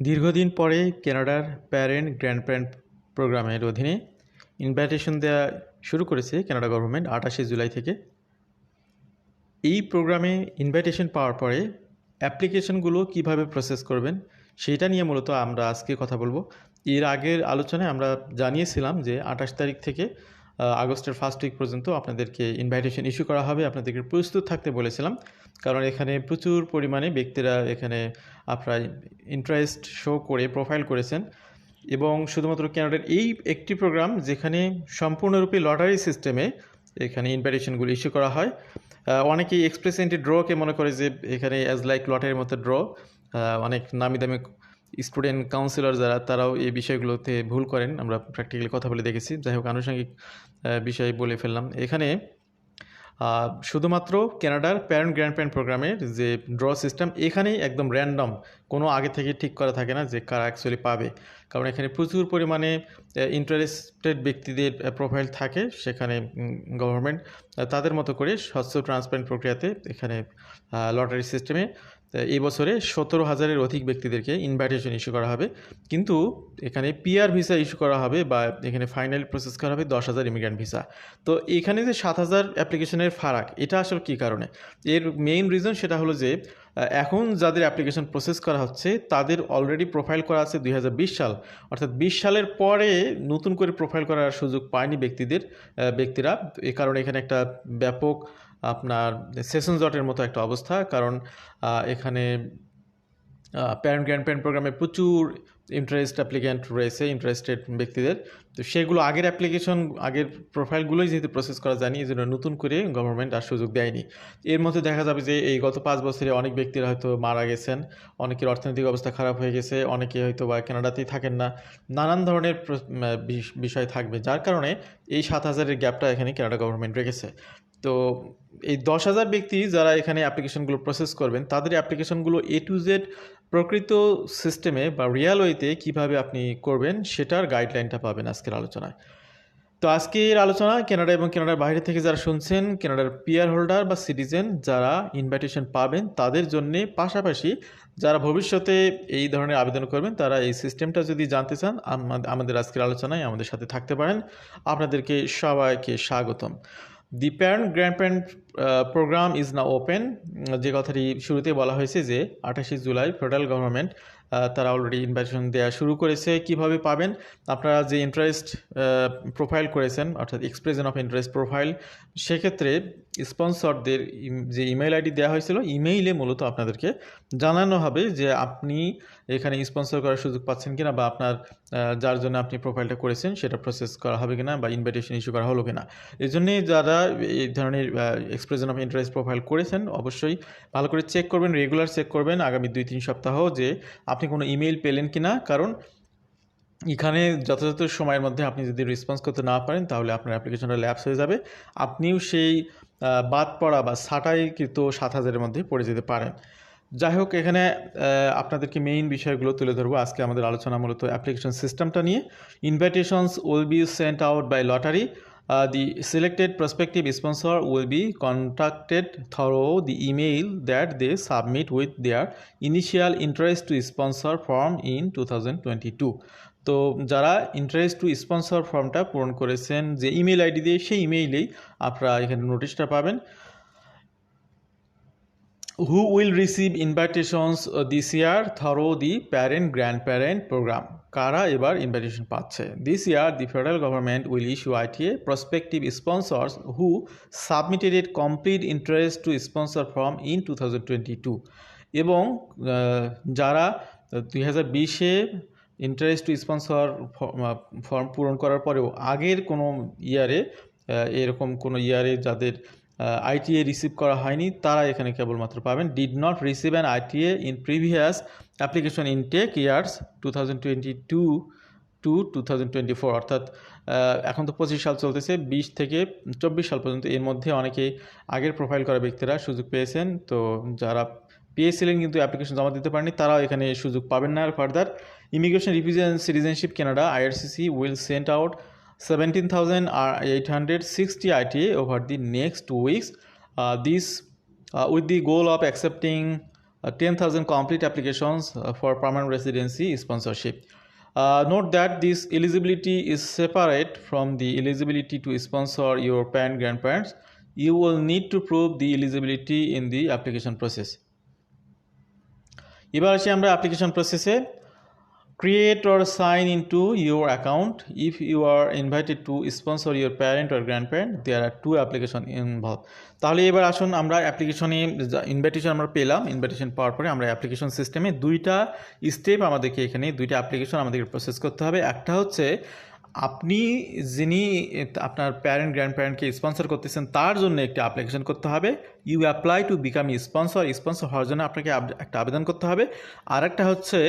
দীর্ঘদিন পরে কানাডার প্যারেন্ট গ্র্যান্ড প্যারেন্ট প্রোগ্রামের অধীনে ইনভাইটেশন দেওয়া শুরু করেছে কানাডা গভর্নমেন্ট আঠাশে জুলাই থেকে। এই প্রোগ্রামে ইনভাইটেশন পাওয়ার পরে অ্যাপ্লিকেশনগুলো কীভাবে প্রসেস করবেন সেটা নিয়ে মূলত আমরা আজকে কথা বলব। এর আগের আলোচনায় আমরা জানিয়েছিলাম যে আঠাশ তারিখ থেকে আগস্টের ফার্স্ট উইক পর্যন্ত আপনাদেরকে ইনভাইটেশন ইস্যু করা হবে, আপনাদেরকে প্রস্তুত থাকতে বলেছিলাম। কারণ এখানে প্রচুর পরিমাণে ব্যক্তিরা এখানে আপনার ইন্টারেস্ট শো করে প্রোফাইল করেছেন। এবং শুধুমাত্র ক্যানাডার এই একটি প্রোগ্রাম যেখানে সম্পূর্ণরূপে লটারি সিস্টেমে এখানে ইনভাইটেশনগুলো ইস্যু করা হয়। অনেকেই এক্সপ্রেস এন্ট্রি ড্রকে মনে করে যে এখানে অ্যাজ লাইক লটারির মতো ড্র অনেক নামি দামি স্টুডেন্ট কাউন্সিলর যারা, তারাও এই বিষয়গুলোতে ভুল করেন। আমরা প্র্যাকটিক্যালি কথা বলে দেখেছি। যাই হোক, আনুষঙ্গিক বিষয় বলে ফেললাম। এখানে শুধুমাত্র কানাডার প্যারেন্ট গ্র্যান্ড প্যারেন্ট প্রোগ্রামের যে ড্র সিস্টেম এখানেই একদম র্যান্ডম কোনো আগে থেকে ঠিক করা থাকে না যে কারা অ্যাকচুয়ালি পাবে। কারণ এখানে প্রচুর পরিমাণে ইন্টারেস্টেড ব্যক্তিদের প্রোফাইল থাকে সেখানে গভর্নমেন্ট তাদের মতো করে স্বচ্ছ ট্রান্সপারেন্ট প্রক্রিয়াতে এখানে লটারি সিস্টেমে এই বছরে সতেরো হাজারের অধিক ব্যক্তিদেরকে ইনভাইটেশন ইস্যু করা হবে। কিন্তু এখানে পিআর ভিসা ইস্যু করা হবে বা এখানে ফাইনাল প্রসেস করা হবে দশ হাজার ইমিগ্রেন্ট ভিসা তো এখানে যে সাত হাজার অ্যাপ্লিকেশনের ফারাক, এটা আসলে কী কারণে? এর মেইন রিজন সেটা হলো যে এখন যাদের অ্যাপ্লিকেশন প্রসেস করা হচ্ছে, তাদের অলরেডি প্রোফাইল করা আছে দুই হাজার বিশ সাল। অর্থাৎ বিশ সালের পরে নতুন করে প্রোফাইল করার সুযোগ পায়নি ব্যক্তিদের ব্যক্তিরা। এ কারণে এখানে একটা ব্যাপক আপনার সেশন জটের মতো একটা অবস্থা। কারণ এখানে প্যারেন্ট গ্র্যান্ড প্যারেন্ট প্রোগ্রামে প্রচুর ইন্টারেস্ট অ্যাপ্লিক্যান্ট রয়েছে ইন্টারেস্টেড ব্যক্তিদের। তো সেগুলো আগের অ্যাপ্লিকেশন আগের প্রোফাইলগুলোই যেহেতু প্রসেস করা যায়নি এই জন্য নতুন করে গভর্নমেন্ট আর সুযোগ দেয়নি। এর মধ্যে দেখা যাবে যে, এই গত পাঁচ বছরে অনেক ব্যক্তিরা হয়তো মারা গেছেন, অনেকের অর্থনৈতিক অবস্থা খারাপ হয়ে গেছে, অনেকে হয়তো বা কানাডাতেই থাকেন না। নানান ধরনের বিষয় থাকবে। যার কারণে এই সাত হাজারের গ্যাপটা এখানে কানাডা গভর্নমেন্ট রেখেছে। তো এই দশ হাজার ব্যক্তি যারা এখানে অ্যাপ্লিকেশনগুলো প্রসেস করবেন, তাদের অ্যাপ্লিকেশনগুলো এ টু জেড প্রকৃত সিস্টেমে বা রিয়াল ওয়েতে কীভাবে আপনি করবেন সেটার গাইডলাইনটা পাবেন আজকের আলোচনায়। তো আজকের আলোচনা কেনাডা এবং কানাডার বাইরে থেকে যারা শুনছেন কেনাডার পিয়ার হোল্ডার বা সিটিজেন যারা ইনভাইটেশন পাবেন, তাদের জন্যে পাশাপাশি যারা ভবিষ্যতে এই ধরনের আবেদন করবেন, তারা এই সিস্টেমটা যদি জানতে চান আমা- আমাদের আজকের আলোচনায় আমাদের সাথে থাকতে পারেন। আপনাদেরকে সবাইকে স্বাগতম। The parent grand parent program is now open যে কথাটি শুরুতে বলা হয়েছে যে আঠাশে জুলাই ফেডারেল গভর্নমেন্ট তারা অলরেডি ইনভাইটেশন দেওয়া শুরু করেছে। কীভাবে পাবেন? আপনারা যে ইন্টারেস্ট প্রোফাইল করেছেন, অর্থাৎ এক্সপ্রেশন অফ ইন্টারেস্ট প্রোফাইল সেক্ষেত্রে স্পন্সরদের যে ইমেল আইডি দেওয়া হয়েছিল, ইমেইলে মূলত আপনাদেরকে জানানো হবে যে আপনি এখানে স্পন্সর করার সুযোগ পাচ্ছেন কিনা বা আপনার যার জন্য আপনি প্রোফাইলটা করেছেন, সেটা প্রসেস করা হবে কিনা বা ইনভাইটেশন ইস্যু করা হলো কিনা। এই জন্যে যারা এই ধরনের এক্সপ্রেশন অফ ইন্টারেস্ট প্রোফাইল করেছেন, অবশ্যই ভালো করে চেক করবেন রেগুলার চেক করবেন আগামী দুই তিন সপ্তাহ যে আপনি কোনো ইমেইল পেলেন কিনা। কারণ এখানে যথাযথ সময়ের মধ্যে আপনি যদি রেসপন্স করতে না পারেন, তাহলে আপনার অ্যাপ্লিকেশনটা ল্যাপস হয়ে যাবে। আপনিও সেই বাদ পড়া বা ছাঁটাইকৃত সাত হাজারের মধ্যে পড়ে যেতে পারেন যাই হোক, এখানে আপনাদেরকে মেইন বিষয়গুলো তুলে ধরবো আজকে আমাদের আলোচনা মূলত অ্যাপ্লিকেশন সিস্টেমটা নিয়ে। Invitations will be sent out by lottery the selected prospective sponsor will be contacted through the email that they submit with their initial interest to sponsor form in two thousand twenty two তো যারা interest to sponsor ফর্মটা পূরণ করেছেন যে email ID দিয়ে সেই ইমেইলেই আপনারা এখানে নোটিশটা পাবেন। Who will receive invitations uh, this year? The parent grand parent program কারা এবার ইনভাইটেশন পাচ্ছে? This year the federal government will issue ITA prospective sponsors who submitted a complete interest to sponsor form in two thousand twenty two এবং যারা দুই হাজার বিশে interest to sponsor form পূরণ করার পরেও আগের কোনো ইয়ারে এরকম কোনো ইয়ারে যাদের আইটিএ রিসিভ করা হয়নি, তারা এখানে কেবলমাত্র পাবেন। Did not receive an ITA in previous application intake years two thousand twenty two to two thousand twenty four অর্থাৎ এখন তো পঁচিশ সাল চলতেছে, বিশ থেকে চব্বিশ সাল পর্যন্ত এর মধ্যে অনেকেই আগের প্রোফাইল করা ব্যক্তিরা সুযোগ পেয়েছেন। তো যারা পিএসএলএন কিন্তু অ্যাপ্লিকেশন জমা দিতে পারেনি তারাও এখানে সুযোগ পাবেন না। আর further immigration refugees and citizenship Canada IRCC will send out seventeen thousand R eight hundred sixty ITA over the next two weeks this with the goal of accepting ten thousand complete applications for permanent residency sponsorship note that this eligibility is separate from the eligibility to sponsor your parent grand parents you will need to prove the eligibility in the application process এবার আসি আমরা application প্রসেসে create create or sign into your account if you are invited to sponsor your parent or grandparent. There are two application involved তাহলে এবার আসুন আমরা অ্যাপ্লিকেশনে invitation আমরা পেলাম। ইনভাইটেশন পাওয়ার পরে আমরা অ্যাপ্লিকেশন সিস্টেমে দুইটা স্টেপ আমাদেরকে এখানে, দুইটা অ্যাপ্লিকেশন আমাদেরকে প্রসেস করতে হবে। একটা হচ্ছে আপনি যিনি আপনার প্যারেন্ট গ্র্যান্ড প্যারেন্টকে স্পন্সর করতেছেন, তার জন্য একটি অ্যাপ্লিকেশন করতে হবে। You apply to become sponsor sponsor হওয়ার জন্য আপনাকে একটা আবেদন করতে হবে। আর একটা হচ্ছে,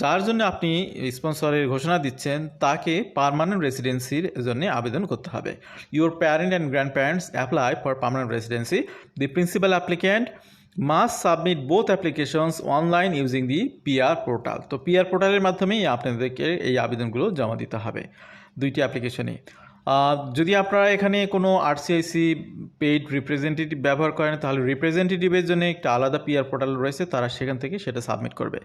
যার জন্য আপনি স্পন্সরের ঘোষণা দিচ্ছেন, তাকে পারমানেন্ট রেসিডেন্সির জন্য আবেদন করতে হবে। Your parent and grand parents apply for permanent residency the principal applicant must submit both applications online using the PR portal তো পিআর পোর্টালের মাধ্যমেই আপনাদেরকে এই আবেদনগুলো জমা দিতে হবে। দুইটি অ্যাপ্লিকেশনে যদি আপনারা এখানে কোনো আরসিআইসি পেইড রিপ্রেজেন্টেটিভ ব্যবহার করেন, তাহলে রিপ্রেজেন্টেটিভের জন্য একটা আলাদা পিআর পোর্টাল রয়েছে, তারা সেখান থেকে সেটা সাবমিট করবে।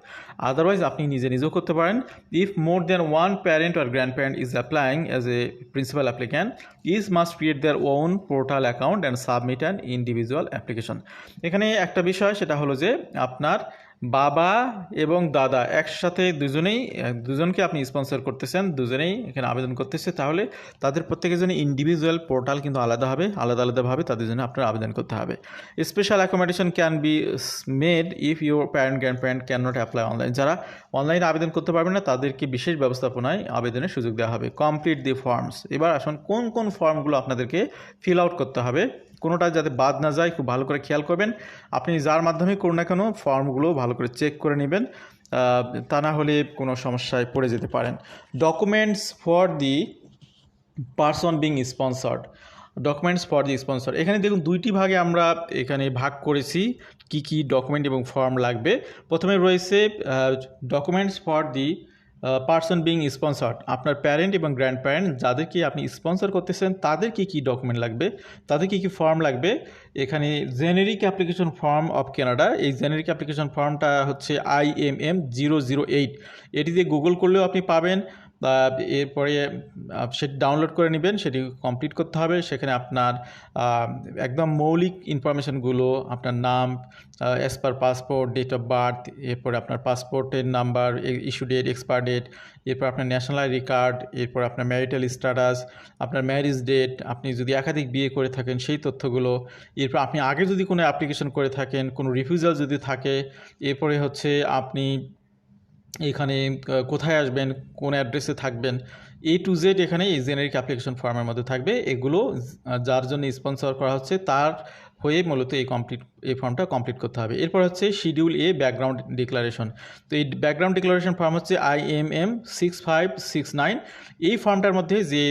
আদারওয়াইজ আপনি নিজে নিজেও করতে পারেন। If more than one parent or grand parent is applying as a principal applicant is must create their own portal account and submit an individual application এখানে একটা বিষয়, সেটা হলো যে আপনার বাবা এবং দাদা একসাথে দুজনেই দুজনকে আপনি স্পন্সর করতেছেন, দুজনেই এখানে আবেদন করতেছে, তাহলে তাদের প্রত্যেকের জন্য ইন্ডিভিজুয়াল পোর্টাল কিন্তু আলাদা হবে, আলাদা আলাদাভাবে তাদের জন্য আপনার আবেদন করতে হবে। Special accommodation can be made if your parent grand parent can not apply online যারা অনলাইনে আবেদন করতে পারবে না, তাদেরকে বিশেষ ব্যবস্থাপনায় আবেদনের সুযোগ দেওয়া হবে। কমপ্লিট দি ফর্মস এবার আসুন, কোন কোন ফর্মগুলো আপনাদেরকে ফিল আউট করতে হবে? কোনোটা যাতে বাদ না যায়, খুব ভালো করে খেয়াল করবেন। আপনি যার মাধ্যমে করুন না কেন, ফর্মগুলো ভালো করে চেক করে নেবেন তা না হলে কোনো সমস্যায় পড়ে যেতে পারেন। Documents for the person being sponsored, documents for the sponsor এখানে দেখুন দুইটি ভাগে আমরা এখানে ভাগ করেছি, কি কি ডকুমেন্ট এবং ফর্ম লাগবে। প্রথমে রয়েছে documents for the person being sponsored আপনার প্যারেন্ট এবং গ্র্যান্ড প্যারেন্ট যাদেরকে আপনি স্পন্সর করতেছেন তাদের কি কী ডকুমেন্ট লাগবে? তাদের কি কী ফর্ম লাগবে? এখানে generic application form of Canada এই জেনেরিক অ্যাপ্লিকেশন ফর্মটা হচ্ছে I M M zero zero eight এটি দিয়ে গুগল করলেও আপনি পাবেন। এরপরে সেটি ডাউনলোড করে নেবেন, সেটি কমপ্লিট করতে হবে। সেখানে আপনার একদম মৌলিক ইনফরমেশনগুলো আপনার নাম as per passport date of birth এরপরে আপনার পাসপোর্টের number issue date expire date এরপর আপনার ন্যাশনাল আইডি কার্ড এরপর আপনার ম্যারিটাল স্ট্যাটাস আপনার ম্যারিজ ডেট আপনি যদি একাধিক বিয়ে করে থাকেন, সেই তথ্যগুলো, এরপর আপনি আগে যদি কোনো অ্যাপ্লিকেশন করে থাকেন, কোনো রিফিউজাল যদি থাকে, এরপরে হচ্ছে আপনি এখানে কোথায় আসবেন, কোন অ্যাড্রেসে থাকবেন এ টু জেড এখানে এই জেনারিক অ্যাপ্লিকেশন ফর্মের মধ্যে থাকবে। এগুলো যার জন্য স্পন্সর করা হচ্ছে, তার হয়ে মূলত এই কমপ্লিট এই ফর্মটা কমপ্লিট করতে হবে। এরপর হচ্ছে শিডিউল এ ব্যাকগ্রাউন্ড ডিক্লারেশন তো এই ব্যাকগ্রাউন্ড ডিক্লারেশন ফর্ম হচ্ছে I M M six five six nine এই ফর্মটার মধ্যে যে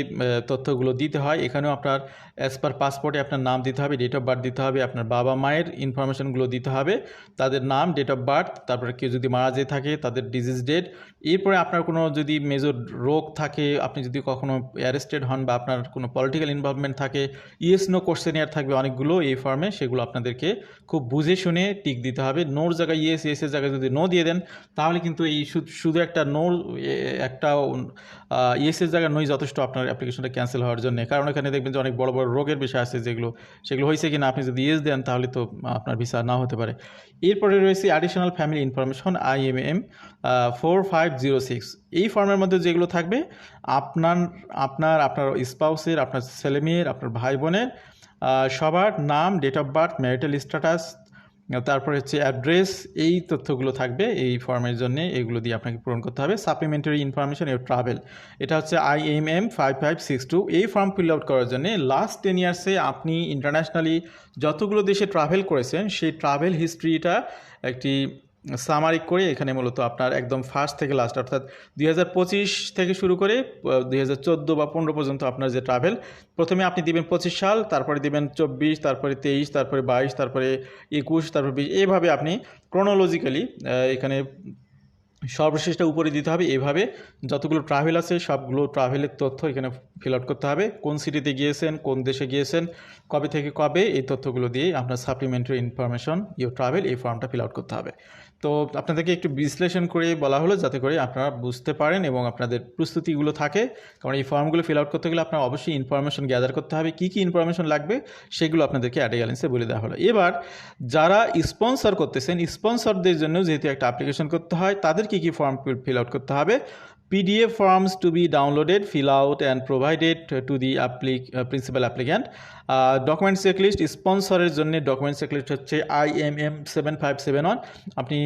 তথ্যগুলো দিতে হয়, এখানেও আপনার অ্যাজ পার পাসপোর্টে আপনার নাম দিতে হবে ডেট অফ বার্থ দিতে হবে, আপনার বাবা মায়ের ইনফরমেশনগুলো দিতে হবে, তাদের নাম ডেট অফ বার্থ তারপরে কেউ যদি মারা যেয়ে থাকে, তাদের ডিজিজ ডেট এরপরে আপনার কোনো যদি মেজর রোগ থাকে, আপনি যদি কখনো অ্যারেস্টেড হন বা আপনার কোনো পলিটিক্যাল ইনভলভমেন্ট থাকে, ইয়েস নো কোশ্চেনিয়ার থাকবে অনেকগুলো, এই ফর্মে সেগুলো আপনাদেরকে খুব বুঝে শুনে টিক দিতে হবে। নোর জায়গায় ইয়েস, ইয়েসের জায়গায় যদি নো দিয়ে দেন, তাহলে কিন্তু এই শুধু একটা নোর একটা ইয়েসের জায়গায় নই যথেষ্ট আপনার অ্যাপ্লিকেশনটা ক্যান্সেল হওয়ার জন্য। কারণ এখানে দেখবেন যে অনেক বড় বড় রোগের বিষয় আছে যেগুলো, সেগুলো হয়েছে কিনা আপনি যদি ইয়েস দেন, তাহলে তো আপনার ভিসা না হতে পারে। এরপরে রয়েছে additional family information I M M four five zero six এই ফর্মের মধ্যে যেগুলো থাকবে, আপনার আপনার আপনার স্পাউসের, আপনার ছেলেমেয়ের আপনার ভাই বোনের সবার নাম date of birth marital status তারপর হচ্ছে অ্যাড্রেস এই তথ্যগুলো থাকবে এই ফর্মের জন্য। এগুলো দিয়ে আপনাকে পূরণ করতে হবে। সাপ্লিমেন্টারি ইনফরমেশন এবং ট্রাভেল এটা হচ্ছে I M M five five six two এই ফর্ম ফিল আউট করার জন্য লাস্ট টেন ইয়ার্সে আপনি ইন্টারন্যাশনালি যতগুলো দেশে ট্রাভেল করেছেন, সেই ট্রাভেল হিস্ট্রিটা একটি সামারিক করে এখানে মূলত আপনার একদম ফার্স্ট থেকে লাস্ট অর্থাৎ দুই হাজার পঁচিশ থেকে শুরু করে দুই হাজার চোদ্দ বা পনেরো পর্যন্ত আপনার যে ট্রাভেল প্রথমে আপনি দিবেন পঁচিশ সাল, তারপরে দিবেন চব্বিশ, তারপরে তেইশ, তারপরে বাইশ, তারপরে একুশ, তারপরে বিশ এইভাবে আপনি ক্রোনোলজিক্যালি এখানে সর্বশেষটা উপরে দিতে হবে। এভাবে যতগুলো ট্রাভেল আছে, সবগুলো ট্রাভেলের তথ্য এখানে ফিল আউট করতে হবে। কোন সিটিতে গিয়েছেন, কোন দেশে গিয়েছেন, কবে থেকে কবে, এই তথ্যগুলো দিয়ে আপনার সাপ্লিমেন্টারি ইনফরমেশন ইউর ট্রাভেল এই ফর্মটা ফিল আউট করতে হবে। তো আপনাদেরকে একটু বিশ্লেষণ করে বলা হলো যাতে করে আপনারা বুঝতে পারেন এবং আপনাদের প্রস্তুতিগুলো থাকে। কারণ এই ফর্মগুলো ফিল আউট করতে গেলে আপনার অবশ্যই ইনফরমেশন গ্যাদার করতে হবে কী কী ইনফরমেশন লাগবে সেগুলো আপনাদেরকে অ্যাডেগালেন্সে বলে দেওয়া হলো। এবার যারা স্পন্সর করতেছেন স্পন্সরদের জন্য যেহেতু একটা অ্যাপ্লিকেশন করতে হয় তাদের কী কী ফর্ম ফিল আউট করতে হবে? Forms to be downloaded, fill out and provided to the applic uh, principal applicant. Document checklist স্পন্সরের জন্য ডকুমেন্ট চেকলিস্ট হচ্ছে I M M seven five seven one আপনি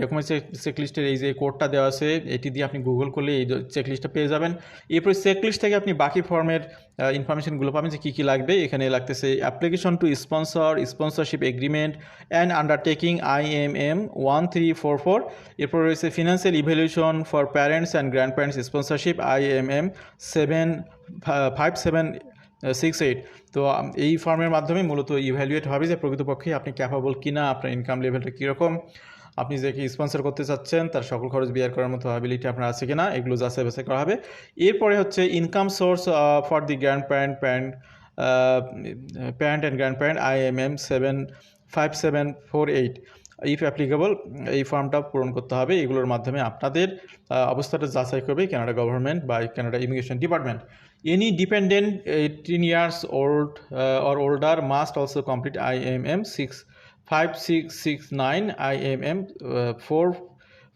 ডকুমেন্ট চেকলিস্টের এই যে কোডটা দেওয়া আছে, এটি দিয়ে আপনি গুগল করলে এই চেকলিস্টটা পেয়ে যাবেন। এরপরে চেকলিস্ট থেকে আপনি বাকি ফর্মের ইনফরমেশনগুলো পাবেন যে কী কী লাগবে। এখানে লাগতেছে application to sponsor sponsorship agreement and undertaking I M M one three four four এরপর রয়েছে financial evaluation for parents and grand parents sponsorship I M M seven five seven six eight তো এই ফর্মের মাধ্যমে মূলত ইভ্যালুয়েট হবে যে প্রকৃতপক্ষে আপনি ক্যাপাবল কিনা, আপনার ইনকাম লেভেলটা কীরকম, আপনি যে কি স্পন্সর করতে চাচ্ছেন, তার সকল খরচ বিয়ার করার মতো অ্যাবিলিটি আপনার আছে কিনা, এগুলো যাচাই বাছাই করা হবে। এরপরে হচ্ছে income source for the grand parent parent parent and grand parent I M M seven five seven four eight if applicable এই ফর্মটা পূরণ করতে হবে। এগুলোর মাধ্যমে আপনাদের অবস্থাটা যাচাই করবে কানাডা গভর্নমেন্ট বা Canada immigration department any dependent eighteen years old or older must also complete I M M six five six six nine I M M four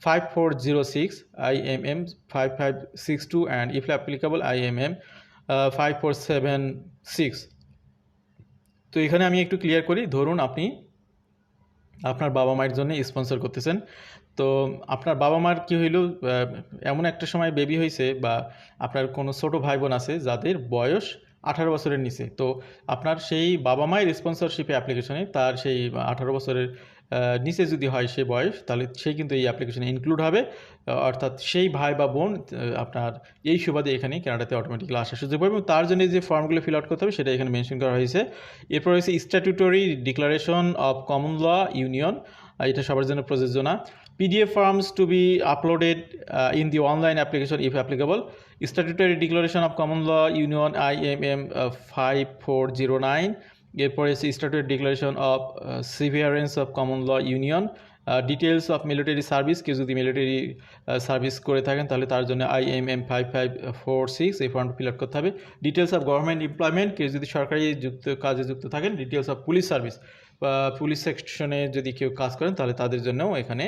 five four zero six I M M five five six two and if applicable I M M five four seven six তো এখানে আমি একটু clear করি। ধরুন আপনি আপনার বাবা মায়ের জন্য স্পন্সর করতেছেন। তো আপনার বাবা মার কি হইল এমন একটা সময় বেবি হয়েছে বা আপনার কোনো ছোট ভাই বোন আছে যাদের বয়স আঠারো বছরের নিচে। তো আপনার সেই বাবা মায়ের স্পন্সরশিপে অ্যাপ্লিকেশনে তার সেই আঠারো বছরের নিচে যদি হয় সে বয়স তাহলে সে কিন্তু এই অ্যাপ্লিকেশনে ইনক্লুড হবে অর্থাৎ সেই ভাই বা বোন আপনার এই সুবাদে এখানে কানাডাতে অটোমেটিক্যালি আসার সুযোগ পাবে এবং তার জন্য যে ফর্মগুলো ফিল আউট করতে হবে সেটা এখানে মেনশন করা হয়েছে এরপর হয়েছে statutory declaration of common law union এটা সবার জন্য প্রযোজ্য না PDF forms to be uploaded uh, in the online application if applicable. Statutory Declaration of Common Law five four zero 5409. এরপরে statutory declaration of severance of common law union details of military service কেউ যদি military service করে থাকেন, তাহলে তার জন্য I M M five five four six এই form fill up করতে হবে। ডিটেলস অফ গভর্নমেন্ট এমপ্লয়মেন্ট কেউ যদি সরকারি যুক্ত, কাজে যুক্ত থাকেন ডিটেলস অফ পুলিশ সার্ভিস বা পুলিশ সেকশনে যদি কেউ কাজ করেন, তাহলে তাদের জন্যও এখানে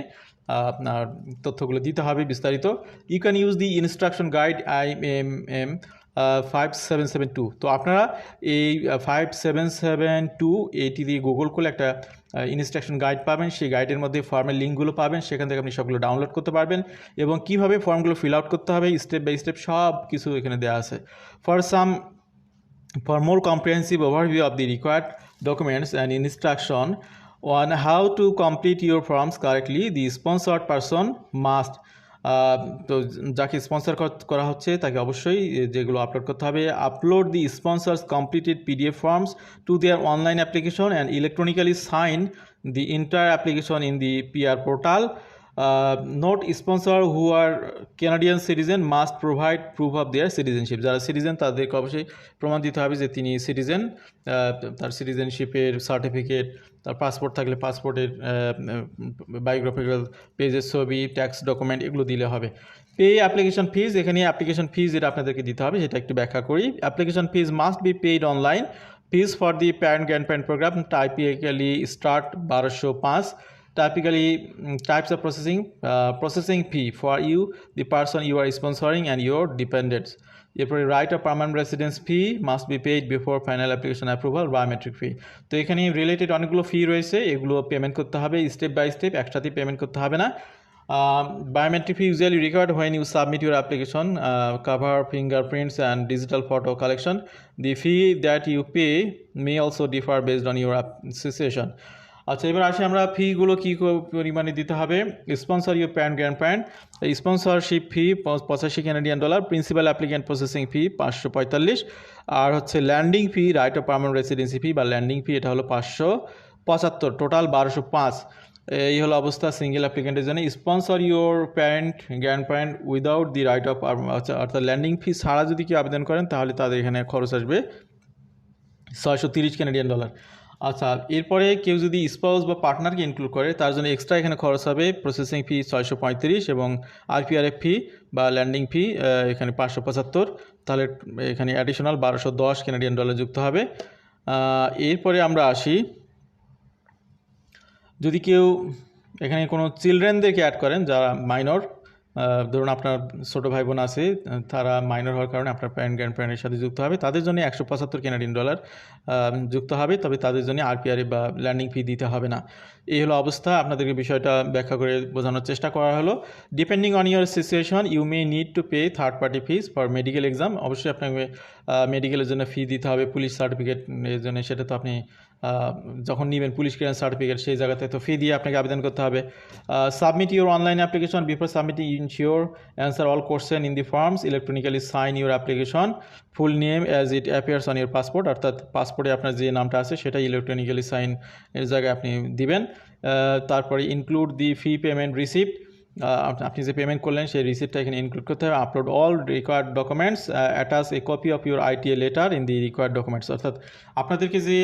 আপনার তথ্যগুলো দিতে হবে বিস্তারিত। You can use the instruction guide I M M five seven seven two তো আপনারা এই ফাইভ সেভেন সেভেন টু এইটি দিয়ে গুগল করলে একটা ইনস্ট্রাকশন গাইড পাবেন। সেই গাইডের মধ্যে ফর্মের লিঙ্কগুলো পাবেন। সেখান থেকে আপনি সবগুলো ডাউনলোড করতে পারবেন এবং কীভাবে ফর্মগুলো ফিল আউট করতে হবে স্টেপ বাই স্টেপ সব কিছু এখানে দেওয়া আছে। For some For more comprehensive overview of the required documents and instruction on how to complete your forms correctly, the sponsored person ah, তো যাকে স্পন্সর করা হচ্ছে তাকে অবশ্যই যেগুলো আপলোড করতে হবে upload the sponsors completed PDF forms to their online application and electronically sign the entire application in the PR portal note sponsor who are Canadian citizen must provide proof of their citizenship যারা citizen তাদেরকে অবশ্যই প্রমাণ দিতে হবে যে তিনি citizen তার সিটিজেনশিপের certificate তার পাসপোর্ট থাকলে পাসপোর্টের বায়োগ্রাফিক্যাল পেজের ছবি ট্যাক্স ডকুমেন্ট এগুলো দিলে হবে। পে অ্যাপ্লিকেশন ফিজ এখানে অ্যাপ্লিকেশন ফিজ যেটা আপনাদেরকে দিতে হবে সেটা একটু ব্যাখ্যা করি। Application fees must be paid online fees for the parent grandparent program typically start বারোশো পাঁচ। Types of processing uh, processing fee for you the person you are sponsoring and your dependents এরপরে right of permanent residence fee must be paid before final application approval biometric fee তো এখানে related অনেকগুলো ফি রয়েছে, এগুলো payment করতে হবে step by step একসাথে payment করতে হবে না। বায়োমেট্রিক ফি ইউজুয়ালি রিকার্ড হয় new submit your application cover fingerprints and digital photo collection the fee that you pay may also differ based on your situation আচ্ছা এবার আসি আমরা ফিগুলো কী পরিমাণে দিতে হবে। Sponsor your parent grandparent. Sponsorship fee পঁচাশি Canadian dollar principal applicant processing fee পাঁচশো পঁয়তাল্লিশ। আর হচ্ছে landing fee right of permanent residency fee বা ল্যান্ডিং ফি এটা হলো পাঁচশো পঁচাত্তর টোটাল বারোশো পাঁচ। এই হলো অবস্থা সিঙ্গেল অ্যাপ্লিকেন্টের জন্য। Sponsor your parent grandparent without the right of আচ্ছা অর্থাৎ ল্যান্ডিং ফি ছাড়া যদি কেউ আবেদন করেন, তাহলে তাদের এখানে খরচ আসবে ছয়শো তিরিশ ক্যানাডিয়ান ডলার আচ্ছা এরপরে কেউ যদি স্পাউস বা পার্টনারকে ইনক্লুড করে, তার জন্য এক্সট্রা এখানে খরচ হবে প্রসেসিং ফি ছয়শো পঁয়ত্রিশ এবং আরপিআরএফ ফি বা ল্যান্ডিং ফি এখানে পাঁচশো পঁচাত্তর। তাহলে এখানে অ্যাডিশনাল বারোশো দশ ক্যানাডিয়ান ডলার যুক্ত হবে। এরপরে আমরা আসি। যদি কেউ এখানে কোনো চিলড্রেনদেরকে অ্যাড করেন যারা মাইনর ধরুন আপনার ছোটো ভাই বোন আছে, তারা মাইনর হওয়ার কারণে আপনার প্যারেন্ট গ্র্যান্ড প্যারেন্টের সাথে যুক্ত হবে। তাদের জন্য একশো পঁচাত্তর কেনাডিয়ান ডলার যুক্ত হবে, তবে তাদের জন্য আরপিআরএ বা ল্যান্ডিং ফি দিতে হবে না। এই হলো অবস্থা। আপনাদেরকে বিষয়টা ব্যাখ্যা করে বোঝানোর চেষ্টা করা হলো। Depending on your situation you may need to pay third party fees for medical exam অবশ্যই আপনাকে মেডিকেলের জন্য ফি দিতে হবে পুলিশ সার্টিফিকেট এর জন্য। সেটা তো আপনি যখন নেবেন পুলিশ ক্লিয়ারেন্স সার্টিফিকেট সেই জায়গাতে তো ফি দিয়ে আপনাকে আবেদন করতে হবে। Submit your online application before submitting ensure answer all question in the forms electronically sign your application full name as it appears on your passport অর্থাৎ পাসপোর্টে আপনার যে নামটা আছে সেটা ইলেকট্রনিক্যালি সাইন এর জায়গায় আপনি দিবেন। তারপরে include the fee payment receipt আপনি যে পেমেন্ট করলেন সেই রিসিপ্টটা এখানে ইনক্লুড করতে হবে। Upload all required documents attach a copy of your ITA letter in the required documents অর্থাৎ আপনাদেরকে যে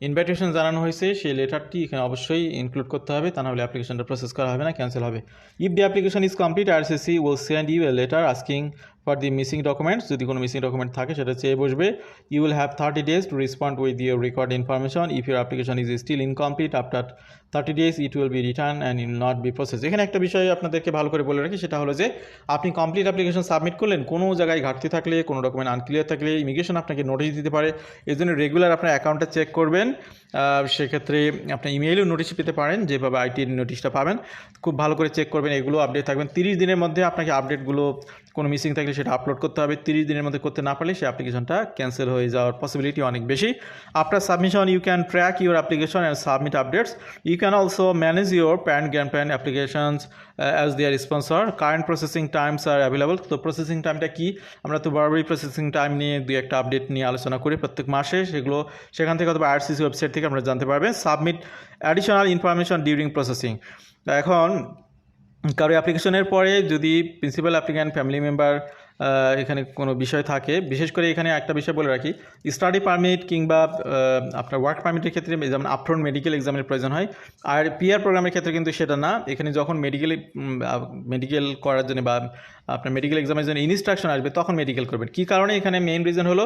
ইনভাইটেশন জানানো হয়েছে, সেই লেটারটি এখানে অবশ্যই ইনক্লুড করতে হবে, তা নাহলে অ্যাপ্লিকেশনটা প্রসেস করা হবে না ক্যান্সেল হবে। If the application is complete are RCC will send you a letter asking for the missing documents যদি কোনো মিসিং ডকুমেন্ট থাকে, সেটা চেয়ে বসবে। You will have thirty days to respond with your record information if your application is still incomplete after thirty days it will be return and will not be process এখানে একটা বিষয় আপনাদেরকে ভালো করে বলে রাখি, সেটা হলো যে, আপনি কমপ্লিট অ্যাপ্লিকেশন সাবমিট করলেন, কোনো জায়গায় ঘাটতি থাকলে, কোনো ডকুমেন্ট আনক্লিয়ার থাকলে ইমিগ্রেশন আপনাকে নোটিশ দিতে পারে। এই জন্য রেগুলার আপনার অ্যাকাউন্টটা চেক করবেন। আহ, সেক্ষেত্রে আপনি ইমেইলেও নোটিশ পেতে পারেন যেভাবে আইটির নোটিশটা পাবেন। খুব ভালো করে চেক করবেন এগুলো আপডেট থাকবেন তিরিশ দিনের মধ্যে আপনাকে আপডেটগুলো কোনো মিসিং থাকলে সেটা আপলোড করতে হবে। তিরিশ দিনের মধ্যে করতে না পারলে সেই অ্যাপ্লিকেশনটা ক্যান্সেল হয়ে যাওয়ার পসিবিলিটি অনেক বেশি। After submission you can track your application and submit updates you can also manage your parent grandparent applications as their sponsor current processing times are available তো প্রসেসিং টাইমটা কি? আমরা তো বারবারই প্রসেসিং টাইম নিয়ে দুই একটা আপডেট নিয়ে আলোচনা করি প্রত্যেক মাসে। সেগুলো সেখান থেকে অথবা আরসিসি ওয়েবসাইট থেকে আমরা জানতে পারবেন। Submit additional information during processing এখন কারও অ্যাপ্লিকেশনের পরে যদি প্রিন্সিপাল অ্যাপ্লিক্যান্ট ফ্যামিলি মেম্বার এখানে কোনো বিষয় থাকে, বিশেষ করে এখানে একটা বিষয় বলে রাখি স্টাডি পারমিট কিংবা আপনার ওয়ার্ক পারমিটের ক্ষেত্রে যেমন আপফ্রন্ট মেডিকেল এক্সামের প্রয়োজন হয়, আর পিআর প্রোগ্রামের ক্ষেত্রে কিন্তু সেটা না। এখানে যখন মেডিকেল মেডিকেল করার জন্য বা আপনার মেডিকেল এক্সামের জন্য ইনস্ট্রাকশন আসবে, তখন মেডিকেল করবেন। কী কারণে? এখানে মেইন রিজন হলো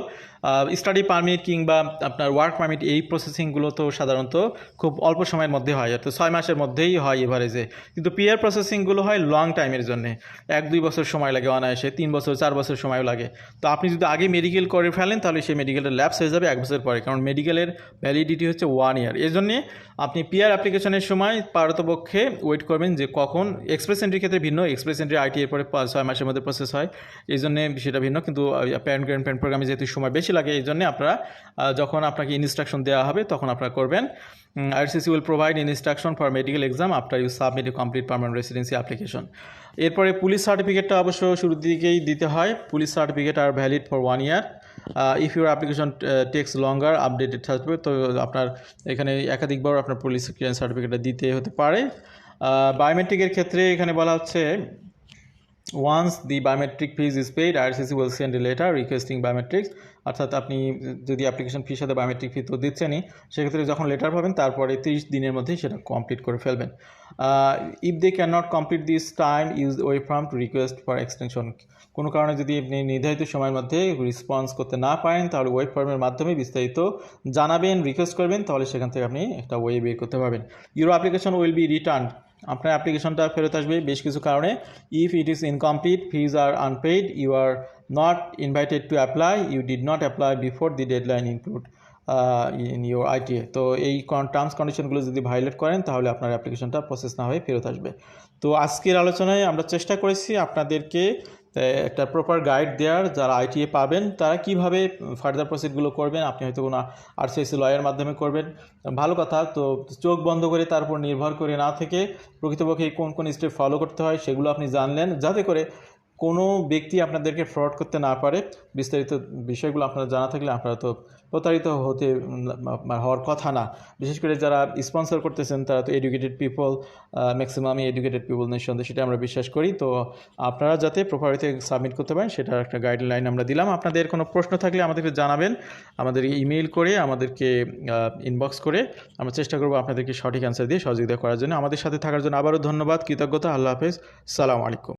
স্টাডি পারমিট কিংবা আপনার ওয়ার্ক পারমিট এই প্রসেসিংগুলো তো সাধারণত খুব অল্প সময়ের মধ্যে হয়, অর্থাৎ ছয় মাসের মধ্যেই হয় এভারেজে কিন্তু পিয়ার প্রসেসিংগুলো হয় লং টাইমের জন্য। এক, দুই বছর সময় লাগে অনায়াসে, তিন বছর, চার বছর সময়ও লাগে। তো আপনি যদি আগে মেডিকেল করে ফেলেন, তাহলে সেই মেডিকেলটা ল্যাপস হয়ে যাবে এক বছর পরে, কারণ মেডিকেলের ভ্যালিডিটি হচ্ছে ওয়ান ইয়ার এই জন্যে আপনি পিয়ার অ্যাপ্লিকেশনের সময় পারতপক্ষে ওয়েট করবেন যে কখন এক্সপ্রেস এন্ট্রির ক্ষেত্রে ভিন্ন এক্সপ্রেস এন্ট্রি আইটি এর পরে ছয় মাসের মধ্যে প্রসেস হয়। এই জন্যে সেটা ভিন্ন, কিন্তু প্যারেন্ট গ্র্যান্ড প্যারেন্ট প্রোগ্রামে যেহেতু সময় বেশি লাগে, এই জন্যে আপনারা যখন আপনাকে ইনস্ট্রাকশন দেওয়া হবে, তখন আপনারা করবেন। RCC will provide instruction for medical exam after you submit complete permanent residency application এরপরে পুলিশ সার্টিফিকেটটা অবশ্য শুরুর দিকেই দিতে হয়। Police certificate are valid for one year if your application takes longer updated থাকবে তো, আপনার এখানে একাধিকবার আপনার পুলিশ সার্টিফিকেটটা দিতে হতে পারে। বায়োমেট্রিকের ক্ষেত্রে এখানে বলা হচ্ছে once the biometric fees is paid IRCC will send a letter requesting biometrics অর্থাৎ আপনি যদি অ্যাপ্লিকেশন ফির সাথে বায়োমেট্রিক ফি তো দিচ্ছেনই, সেক্ষেত্রে যখন লেটার পাবেন, তারপরে তিরিশ দিনের মধ্যেই সেটা কমপ্লিট করে ফেলবেন। If they can not complete this time use web form to request for extension কোনো কারণে যদি আপনি নির্ধারিত সময়ের মধ্যে রেসপন্স করতে না পারেন, তাহলে ওয়েব ফর্মের মাধ্যমে বিস্তারিত জানাবেন রিকোয়েস্ট করবেন, তাহলে সেখান থেকে আপনি একটা ওয়ে বের করতে পারবেন। Your application will be return আপনার অ্যাপ্লিকেশনটা ফেরত আসবে বেশ কিছু কারণে। If it is incomplete fees are unpaid you are not invited to apply you did not apply before the deadline include in your ITA তো এই টার্মস কন্ডিশনগুলো যদি ভায়োলেট করেন, তাহলে আপনার অ্যাপ্লিকেশনটা প্রসেস না হয়ে ফেরত আসবে। তো আজকের আলোচনায় আমরা চেষ্টা করেছি আপনাদেরকে একটা প্রপার গাইড দেওয়ার যারা আইটিএ পাবেন, তারা কীভাবে ফার্দার প্রসিডগুলো করবেন, আপনি হয়তো কোনো আরসিএসি লয়ের মাধ্যমে করবেন। ভালো কথা, তো চোখ বন্ধ করে তার উপর নির্ভর করে না থেকে প্রকৃতপক্ষে কোন কোন স্টেপ ফলো করতে হয় সেগুলো আপনি জানলেন, যাতে করে কোনো ব্যক্তি আপনাদেরকে ফ্রড করতে না পারে। বিস্তারিত বিষয়গুলো আপনারা জানা থাকলে আপনারা তো প্রতারিত হতে হওয়ার কথা না। বিশেষ করে যারা স্পন্সর করতেছেন, তারা তো এডুকেটেড পিপল ম্যাক্সিমামই এডুকেটেড পিপল নিঃসন্দেহে, সেটা আমরা বিশ্বাস করি। তো আপনারা যাতে প্রপারিতে সাবমিট করতে পারেন, সেটার একটা গাইডলাইন আমরা দিলাম। আপনাদের কোনো প্রশ্ন থাকলে আমাদেরকে জানাবেন, আমাদের ইমেল করে, আমাদেরকে ইনবক্স করে। আমরা চেষ্টা করব আপনাদেরকে সঠিক অ্যান্সার দিয়ে সহযোগিতা করার জন্য। আমাদের সাথে থাকার জন্য আবারও ধন্যবাদ, কৃতজ্ঞতা, আল্লাহ হাফেজ। সালাম আলাইকুম।